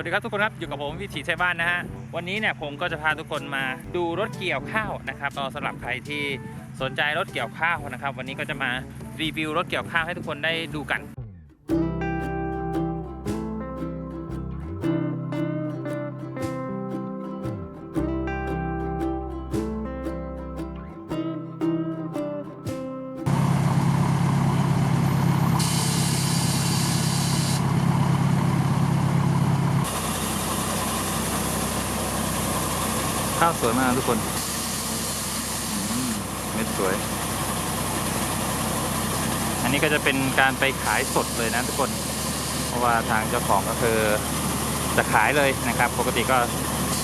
วัสดีครับทุกคนครับอยู่กับผมวิถีไทยบ้านนะฮะวันนี้เนี่ยผมก็จะพาทุกคนมาดูรถเกี่ยวข้าวนะครับก็สำหรับใครที่สนใจรถเกี่ยวข้าวนะครับ วันนี้ก็จะมารีวิวรถเกี่ยวข้าวให้ทุกคนได้ดูกันาวสวยมากทุกคนอืมเม็ดสวย อันนี้ก็จะเป็นการไปขายสดเลยนะทุกคน เพราะว่าทางเจ้าของก็คือจะขายเลยนะครับ ปกติก็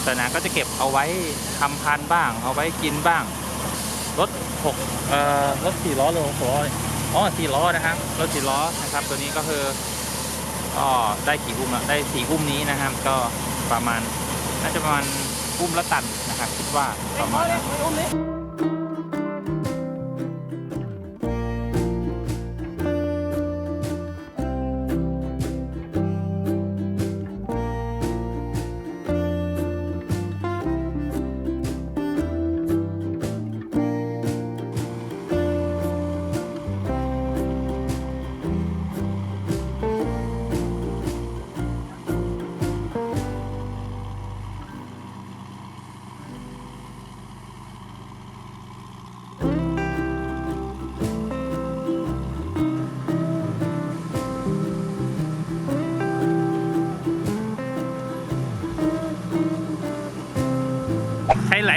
แต่นาก็จะเก็บเอาไว้ทำพันบ้าง เอาไว้กินบ้าง รถหกเอ่อรถสี่ล้อหรือหกล้ออ๋อสี่ล้อนะครับรถสี่ล้อนะครับ ตัวนี้ก็คือก็ได้กี่อุ้มละได้สี่อุ้มนี้นะครับ ก็ประมาณน่าจะประมาณ อุ้มละตันนะครับคิดว่าประมาณนั้น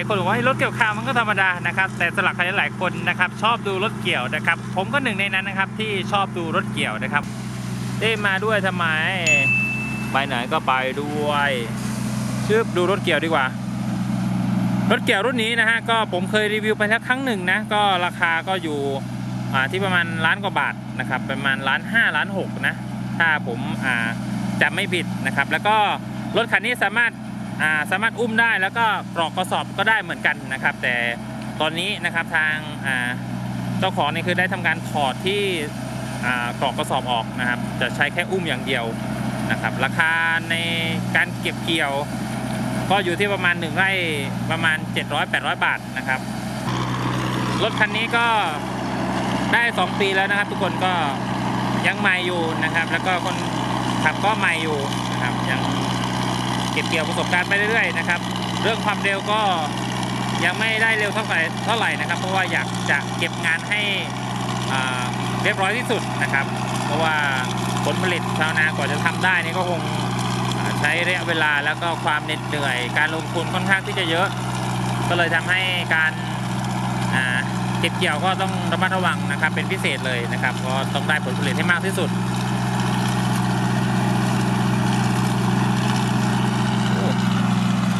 คนบอกว่ารถเกี่ยวข้าวมันก็ธรรมดานะครับแต่สำหรับใครหลายคนนะครับชอบดูรถเกี่ยวนะครับ ผมก็หนึ่งในนั้นนะครับที่ชอบดูรถเกี่ยวนะครับได้มาด้วยทำไมไปไหนก็ไปด้วยชื่อดูรถเกี่ยวดีกว่า รถเกี่ยวรุ่นนี้นะฮะก็ผมเคยรีวิวไปแล้วครั้งหนึ่งนะก็ราคาก็อยู่ที่ประมาณล้านกว่าบาทนะครับประมาณล้านห้าล้านหกนะถ้าผมอ่าจำไม่ผิดนะครับ แล้วก็รถคันนี้สามารถ สามารถอุ้มได้แล้วก็กรอกกระสอบก็ได้เหมือนกันนะครับ แต่ตอนนี้นะครับทางเจ้าของนี่คือได้ทำการถอดที่อ่ากรอกกระสอบออกนะครับ จะใช้แค่อุ้มอย่างเดียวนะครับ ราคาในการเก็บเกี่ยว ก็อยู่ที่ประมาณ1ไร่ประมาณ 700-800 บาทนะครับ รถคันนี้ก็ได้ 2 ปีแล้วนะครับ ทุกคนก็ยังใหม่อยู่นะครับ แล้วก็คนขับก็ใหม่อยู่นะครับยัง ก็บเกี่ยวประสบการณ์ไปเรื่อยๆนะครับ เรื่องความเร็วก็ยังไม่ได้เร็วเท่าไหร่เท่าไหร่นะครับ เพราะว่าอยากจะเก็บงานให้เรียบร้อยที่สุดนะครับ เพราะว่าผลผลิตชาวนากว่าจะทำได้นี่ก็คงใช้ระยะเวลาแล้วก็ความเหน็ดเหนื่อย การลงทุนค่อนข้างที่จะเยอะ ก็เลยทำให้การเก็บเกี่ยวก็ต้องระมัดระวังนะครับ เป็นพิเศษเลยนะครับก็ต้องได้ผลผลิตให้มากที่สุด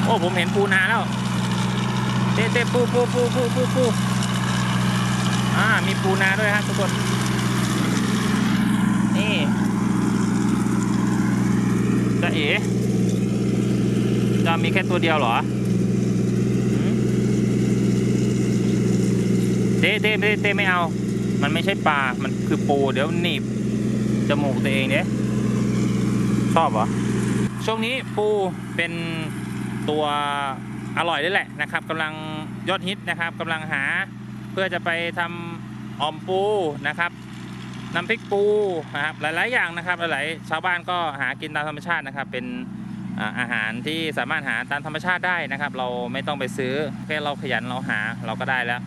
โอ้ผมเห็นปูนาแล้วเต้เต้ปูปูปูปูปูปูอ่ามีปูนาด้วยครับทุกคนนี่จะเอ๋จะมีแค่ตัวเดียวเหรอเต้เต้เต้เต้ไม่เอา มันไม่ใช่ปลา มันคือปู เดี๋ยวหนีบจมูกตัวเองเนี่ยชอบเหรอ ช่วงนี้ปูเป็น ตัวอร่อยได้แหละนะครับกำลังยอดฮิตนะครับกำลังหาเพื่อจะไปทำอ่อมปูนะครับน้ำพริกปูนะครับหลาย ๆ อย่างนะครับหลายๆชาวบ้านก็หากินตามธรรมชาตินะครับ เป็นอาหารที่สามารถหาตามธรรมชาติได้นะครับ เราไม่ต้องไปซื้อแค่เราขยันเราหาเราก็ได้แล้ว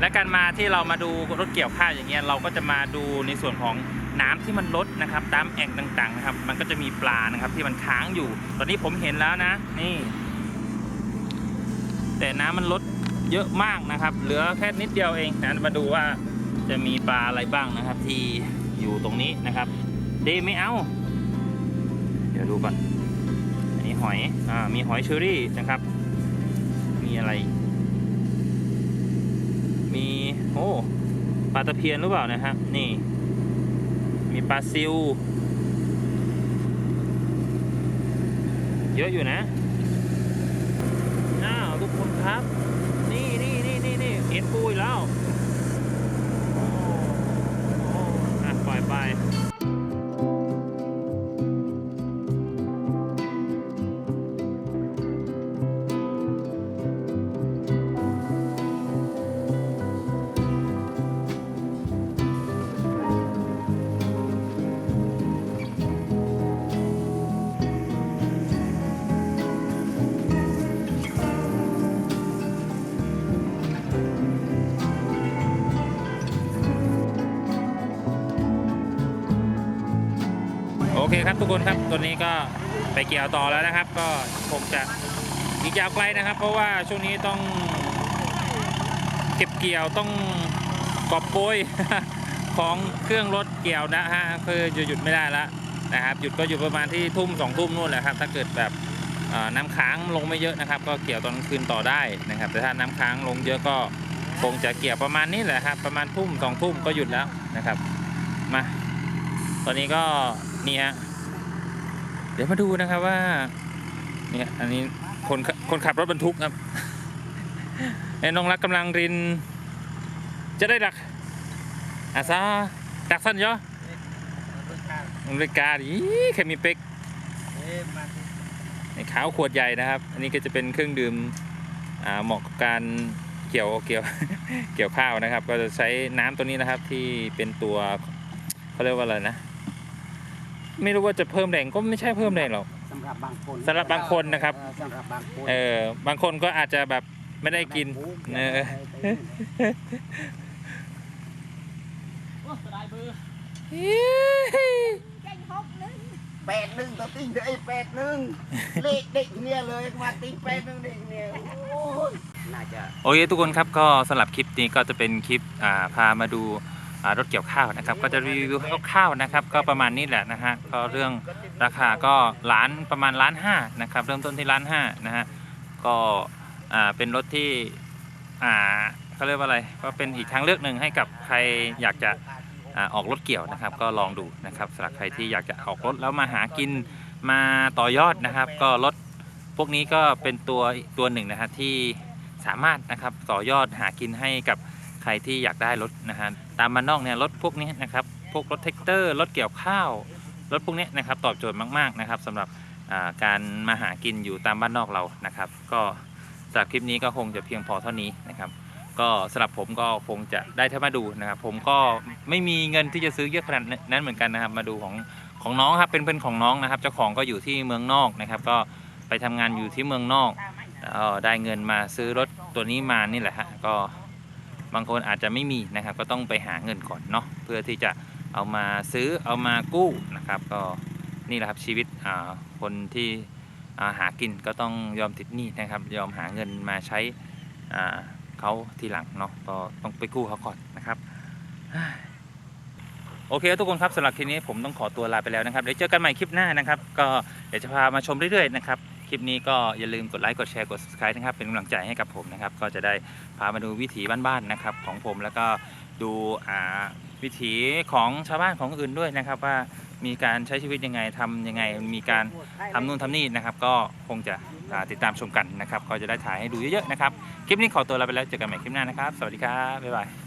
และการมาที่เรามาดูรถเกี่ยวข้าวอย่างเงี้ยเราก็จะมาดูในส่วนของน้ำที่มันลดนะครับ ตามแอ่งต่างๆนะครับ มันก็จะมีปลานะครับที่มันค้างอยู่ ตอนนี้ผมเห็นแล้วนะ นี่ แต่น้ำมันลดเยอะมากนะครับ เหลือแค่นิดเดียวเองนะมาดูว่าจะมีปลาอะไรบ้างนะครับ ที่อยู่ตรงนี้นะครับเดไม่เอา เดี๋ยวดูก่อน อันนี้หอย อ่า มีหอยเชอรี่นะครับ มีอะไร มี โอ้ปลาตะเพียนหรือเปล่านะครับ นี่ มีปลาซิว เยอะอยู่นะอ้าวทุกคนครับ นี่นี่นี่นี่นี่เห็นปูอีกแล้ว โอ้โอ้อะปล่อยไป เคครับทุกคนครับตัวนี้ก็ไปเกี่ยวต่อแล้วนะครับ ก็คงจะอีกยาวไกลนะครับ เพราะว่าช่วงนี้ต้องเก็บเกี่ยวต้องกอบโกยของเครื่องรถเกี่ยวนะฮะคือหยุดหยุดไม่ได้แล้วนะครับ หยุดก็หยุดประมาณที่ทุ่มสองทุ่มนู่นแหละครับ ถ้าเกิดแบบน้ำค้างลงไม่เยอะนะครับ ก็เกี่ยวตอนคืนต่อได้นะครับ แต่ถ้าน้ำค้างลงเยอะก็คงจะเกี่ยวประมาณนี้แหละครับ ประมาณทุ่มสองทุ่มก็หยุดแล้วนะครับ มา ตอนนี้ก็ นี่ฮะเดี๋ยวมาดูนะครับว่า เนี่ยอันนี้คนคนขับรถบรรทุกครับไอ้น้องรักกำลังริน จะได้ดักอาซาดักสั้นเยอะมันเลยกาดีแค่มีเป็กไอ้ขาวขวดใหญ่นะครับ อันนี้ก็จะเป็นเครื่องดื่มเหมาะกับการเกี่ยวเกี่ยวเกี่ยวข้าวนะครับ ก็จะใช้น้ำตัวนี้นะครับที่เป็นตัวเขาเรียกว่าอะไรนะ ไม่รู้ว่าจะเพิ่มแรงก็ไม่ใช่เพิ่มแรงหรอก สำหรับบางคนสำหรับบางคนนะครับ เออสำหรับบางคนเออบางคนก็อาจจะแบบไม่ได้กินเออแปดหนึ่งตัวติ้งเอ้ยแปดหนึ่งเลขเด็กเนี่ยเลยมาติ้งแปดหนึ่งเด็กเนี่ยโอ้ยน่าจะ โอเคทุกคนครับก็สำหรับคลิปนี้ก็จะเป็นคลิปอ่าพามาดูอ่า รถเกี่ยวข้าวนะครับ ก็จะรีวิวคร่าวๆนะครับ ก็ประมาณนี้แหละนะฮะก็เรื่องราคาก็ล้านประมาณล้านห้านะครับ เริ่มต้นที่ล้านห้านะฮะก็เป็นรถที่เขาเรียกว่าอะไรก็เป็นอีกทางเลือกหนึ่งให้กับใครอยากจะออกรถเกี่ยวนะครับ ก็ลองดูนะครับสำหรับใครที่อยากจะออกรถแล้วมาหากินมาต่อยอดนะครับ ก็รถพวกนี้ก็เป็นตัวตัวหนึ่งนะฮะที่สามารถนะครับต่อยอดหากินให้กับใครที่อยากได้รถนะฮะตามมานนอกเนี่ยรถพวกนี้นะครับพวกรถแท็กเตอร์รถเกี่ยวข้าวรถพวกนี้นะครับตอบโจทย์มากๆนะครับสำหรับการมาหากินอยู่ตามบ้านนอกเรานะครับ ก็สำหรับคลิปนี้ก็คงจะเพียงพอเท่านี้นะครับก็สำหรับผมก็คงจะได้แค่มาดูนะครับ ผมก็ไม่มีเงินที่จะซื้อเยอะขนาดนั้นเหมือนกันนะครับ มาดูของของน้องครับเป็นเพื่อนของน้องนะครับ เจ้าของก็อยู่ที่เมืองนอกนะครับ ก็ไปทำงานอยู่ที่เมืองนอกออได้เงินมาซื้อรถตัวนี้มานี่แหละฮะก็ บางคนอาจจะไม่มีนะครับ ก็ต้องไปหาเงินก่อนเนาะเพื่อที่จะเอามาซื้อเอามากู้นะครับ ก็นี่แหละครับชีวิตคนที่หากินก็ต้องยอมติดหนี้นะครับ ยอมหาเงินมาใช้เขาทีหลังเนาะก็ต้องไปกู้เขาก่อนนะครับโอเคทุกคนครับสำหรับคลิปนี้ผมต้องขอตัวลาไปแล้วนะครับเดี๋ยวเจอกันใหม่คลิปหน้านะครับ ก็เดี๋ยวจะพามาชมเรื่อยๆนะครับ คลิปนี้ก็อย่าลืมกดไลค์กดแชร์กด subscribe นะครับ เป็นกำลังใจให้กับผมนะครับ ก็จะได้พามาดูวิถีบ้านๆนะครับ ของผมแล้วก็ดูวิถีของชาวบ้านของอื่นด้วยนะครับ ว่ามีการใช้ชีวิตยังไงทำยังไง มีการทำนู่นทำนี่นะครับ ก็คงจะติดตามชมกันนะครับ ก็จะได้ถ่ายให้ดูเยอะๆนะครับ คลิปนี้ขอตัวลาไปแล้วเจอกันใหม่คลิปหน้านะครับ สวัสดีครับบ๊ายบาย